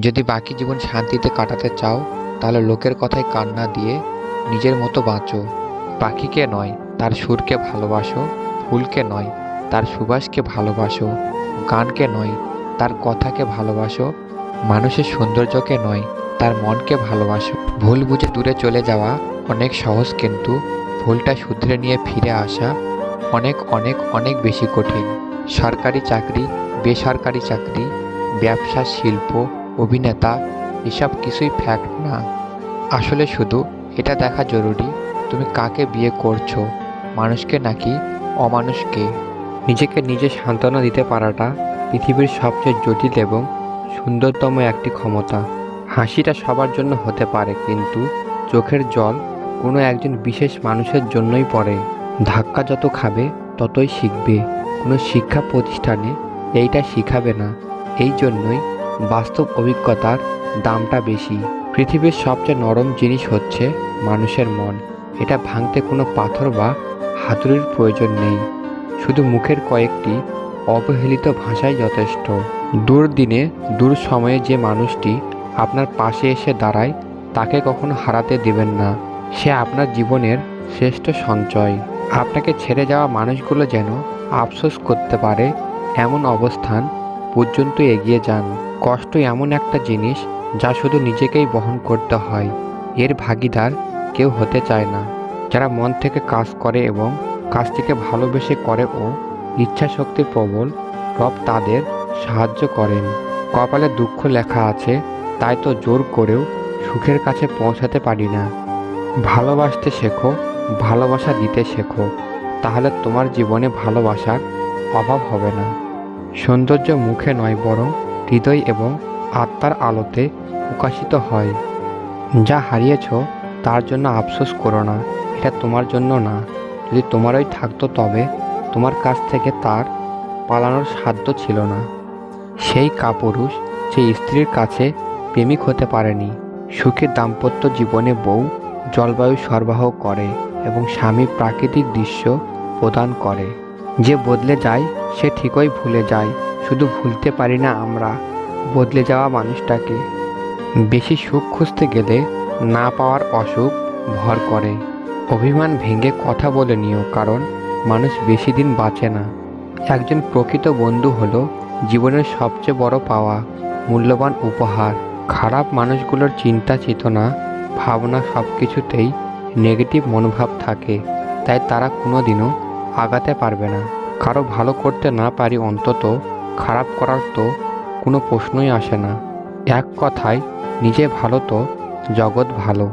যদি বাকি জীবন শান্তিতে কাটাতে চাও, তাহলে লোকের কথায় কান্না দিয়ে নিজের মতো বাঁচো। পাখিকে নয়, তার সুরকে ভালোবাসো, ফুলকে নয়, তার সুবাসকে ভালোবাসো, গানকে নয়, তার কথাকে ভালোবাসো, মানুষের সৌন্দর্যকে নয়, তার মনকে ভালোবাসো। ভুল বুঝে দূরে চলে যাওয়া অনেক সহজ কিন্তু, ভুলটা শুধরে নিয়ে ফিরে আসা অনেক অনেক অনেক বেশি কঠিন। সরকারি চাকরি, বেসরকারি চাকরি, ব্যবসা, শিল্প অভিনেতা, এসব কিছুই ফ্যাক্ট না। আসলে শুধু এটা দেখা জরুরি, তুমি কাকে বিয়ে করছ? মানুষকে নাকি অমানুষকে? নিজেকে নিজে সান্ত্বনা দিতে পারাটা পৃথিবীর সবচেয়ে জটিল এবং সুন্দরতম একটি ক্ষমতা। হাসিটা সবার জন্য হতে পারে, কিন্তু চোখের জল কোনো একজন বিশেষ মানুষের জন্যই পড়ে। ধাক্কা যত খাবে, ততই শিখবে। কোনো শিক্ষা প্রতিষ্ঠানে এইটা শিখাবে না। এই জন্যই বাস্তব অভিজ্ঞতার দামটা বেশি। পৃথিবীর সবচেয়ে নরম জিনিস হচ্ছে মানুষের মন। এটা ভাঙতে কোনো পাথর বা হাতুড়ির প্রয়োজন নেই। শুধু মুখের কয়েকটি অবহেলিত ভাষাই যথেষ্ট। দূর দিনে, দূর সময়ে যে মানুষটি আপনার পাশে এসে দাঁড়ায়, তাকে কখনো হারাতে দেবেন না। সে আপনার জীবনের শ্রেষ্ঠ সঞ্চয়। আপনাকে ছেড়ে যাওয়া মানুষগুলো যেন আফসোস করতে পারে, এমন অবস্থান পর্যন্ত এগিয়ে যান। কষ্ট এমন একটা জিনিস যা শুধু নিজেকেই বহন করতে হয়। এর ভাগিদার কেউ হতে চায় না। যারা মন থেকে কাজ করে এবং কাজটিকে ভালোবেসে করে ও ইচ্ছা শক্তি প্রবল, রব তাদের সাহায্য করেন। কপালে দুঃখ লেখা আছে, তাই তো জোর করেও সুখের কাছে পৌঁছাতে পারি না। ভালোবাসতে শেখো, ভালোবাসা দিতে শেখো, তাহলে তোমার জীবনে ভালোবাসার অভাব হবে না। সৌন্দর্য মুখে নয় বরং হৃদয় এবং আত্মার আলোতে প্রকাশিত হয়। যা হারিয়েছ তার জন্য আফসোস করো না, এটা তোমার জন্য না। যদি তোমারই থাকতো তবে তোমার কাছ থেকে তার পালানোর সাধ্য ছিল না। সেই কাপুরুষ, যে স্ত্রীর কাছে প্রেমিক হতে পারেনি সুখের দাম্পত্য জীবনে বউ জলবায়ু সরবরাহ করে এবং স্বামী প্রাকৃতিক দৃশ্য প্রদান করে। যে বদলে যায়, সে ঠিকই ভুলে যায়। শুধু ভুলতে পারি না আমরা, বদলে যাওয়া মানুষটাকে। বেশি সুখ খুঁজতে গেলে না পাওয়ার অসুখ ভর করে। অভিমান ভেঙে কথা বলে নিও, কারণ মানুষ বেশি দিন বাঁচে না। একজন প্রকৃত বন্ধু হলো জীবনের সবচেয়ে বড় পাওয়া, মূল্যবান উপহার। খারাপ মানুষগুলোর চিন্তা চেতনা, ভাবনা সব কিছুতেই নেগেটিভ মনোভাব থাকে, তাই তারা কোনোদিনও আগাতে পারবে না। কারও ভালো করতে না পারি অন্তত খারাপ করার তো কোনো প্রশ্নই আসে না। এক কথায় নিজে ভালো তো জগৎ ভালো।